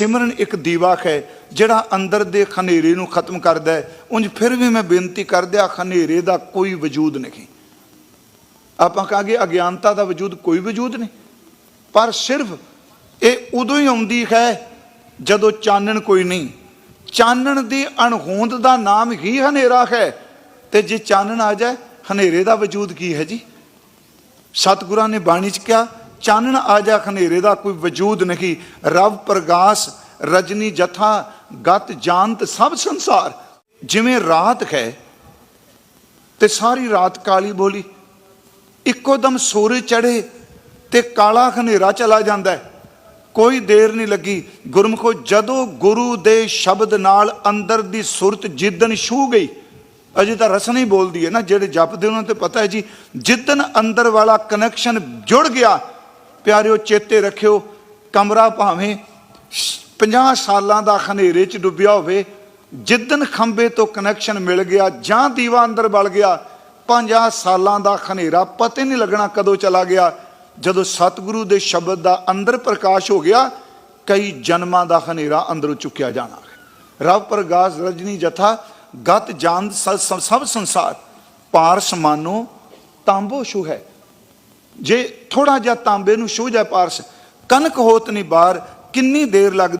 ਸਿਮਰਨ ਇੱਕ ਦੀਵਾ ਹੈ, ਜਿਹੜਾ ਅੰਦਰ ਦੇ ਹਨੇਰੇ ਨੂੰ ਖਤਮ ਕਰਦਾ ਹੈ। ਉਂਝ ਫਿਰ ਵੀ ਮੈਂ ਬੇਨਤੀ ਕਰਦਿਆ ਹਨੇਰੇ ਦਾ ਕੋਈ ਵਜੂਦ ਨਹੀਂ। ਆਪਾਂ ਕਹਾਂਗੇ ਅਗਿਆਨਤਾ ਦਾ ਵਜੂਦ ਕੋਈ ਵਜੂਦ ਨਹੀਂ। ਪਰ ਸਿਰਫ ਇਹ ਉਦੋਂ ਹੀ ਆਉਂਦੀ ਹੈ ਜਦੋਂ ਚਾਨਣ ਕੋਈ ਨਹੀਂ। ਚਾਨਣ ਦੀ ਅਣਹੋਂਦ ਦਾ ਨਾਮ ਹੀ ਹਨੇਰਾ ਹੈ। ਤੇ ਜੇ ਚਾਨਣ ਆ ਜਾਏ, ਹਨੇਰੇ ਦਾ ਵਜੂਦ ਕੀ ਹੈ ਜੀ? ਸਤਿਗੁਰਾਂ ਨੇ ਬਾਣੀ ਚ ਕਿਹਾ ਚਾਨਣ ਆ ਜਾ ਦਾ ਕੋਈ ਵਜੂਦ ਨਹੀਂ। ਰਵ, ਪ੍ਰਗਾਸ, ਰਜਨੀ, ਜਥਾ, ਗਤ ਜਾਣਤ ਸਭ ਸੰਸਾਰ। ਜਿਵੇਂ ਰਾਤ ਹੈ ਤੇ ਸਾਰੀ ਰਾਤ ਕਾਲੀ ਬੋਲੀ। ਇੱਕੋ ਦਮ ਸੂਰਜ ਚੜ੍ਹੇ ਤੇ ਕਾਲਾ ਖਨੇਰਾ ਚਲਾ ਜਾਂਦਾ ਹੈ। ਕੋਈ ਦੇਰ ਨਹੀਂ ਲੱਗੀ। ਗੁਰਮੁਖੋ, ਜਦੋਂ ਗੁਰੂ ਦੇ ਸ਼ਬਦ ਨਾਲ ਅੰਦਰ ਦੀ ਸੁਰਤ ਜਿੱਦਨ ਛੂ ਗਈ, ਅਜੇ ਤਾਂ ਰਸ ਹੀ ਬੋਲਦੀ ਹੈ ਨਾ, ਜਿਹੜੇ ਜਪਦੇ ਉਹਨਾਂ ਤੇ ਪਤਾ ਹੈ ਜੀ ਜਿੱਦਨ ਅੰਦਰ ਵਾਲਾ ਕਨੈਕਸ਼ਨ ਜੁੜ ਗਿਆ ਪਿਆਰਿਓ ਚੇਤੇ ਰੱਖਿਓ, ਕਮਰਾ ਭਾਵੇਂ 50 ਸਾਲਾਂ ਦਾ ਹਨੇਰੇ 'ਚ ਡੁੱਬਿਆ ਹੋਵੇ ਜਿੱਦਨ ਖੰਬੇ ਤੋਂ ਕਨੈਕਸ਼ਨ ਮਿਲ ਗਿਆ ਜਾਂ ਦੀਵਾ ਅੰਦਰ ਬਲ ਗਿਆ 50 ਸਾਲਾਂ ਦਾ ਹਨੇਰਾ ਪਤਾ ਨਹੀਂ ਲੱਗਣਾ ਕਦੋਂ ਚਲਾ ਗਿਆ। ਜਦੋਂ ਸਤਿਗੁਰੂ ਦੇ ਸ਼ਬਦ ਦਾ ਅੰਦਰ ਪ੍ਰਕਾਸ਼ ਹੋ ਗਿਆ, ਕਈ ਜਨਮਾਂ ਦਾ ਹਨੇਰਾ ਅੰਦਰੋਂ ਚੁੱਕਿਆ ਜਾਣਾ ਰਵ ਪ੍ਰਗਾਸ ਰਜਨੀ ਜਥਾ, ਗਤ ਜਾਨ ਸਭ ਸੰਸਾਰ, ਪਾਰਸ ਮਾਨੋ ਤਾਂਬੋ ਛੂ ਹੈ। ਜੇ ਥੋੜਾ ਜਿਹਾ ਤਾਂਬੇ ਨੂੰ ਛੂ ਜਾ ਪਾਰਸ ਕਨਕ ਹੋਤ ਨਹੀਂ ਬਾਹਰ ਕਿੰਨੀ ਦੇਰ ਲੱਗਦੀ?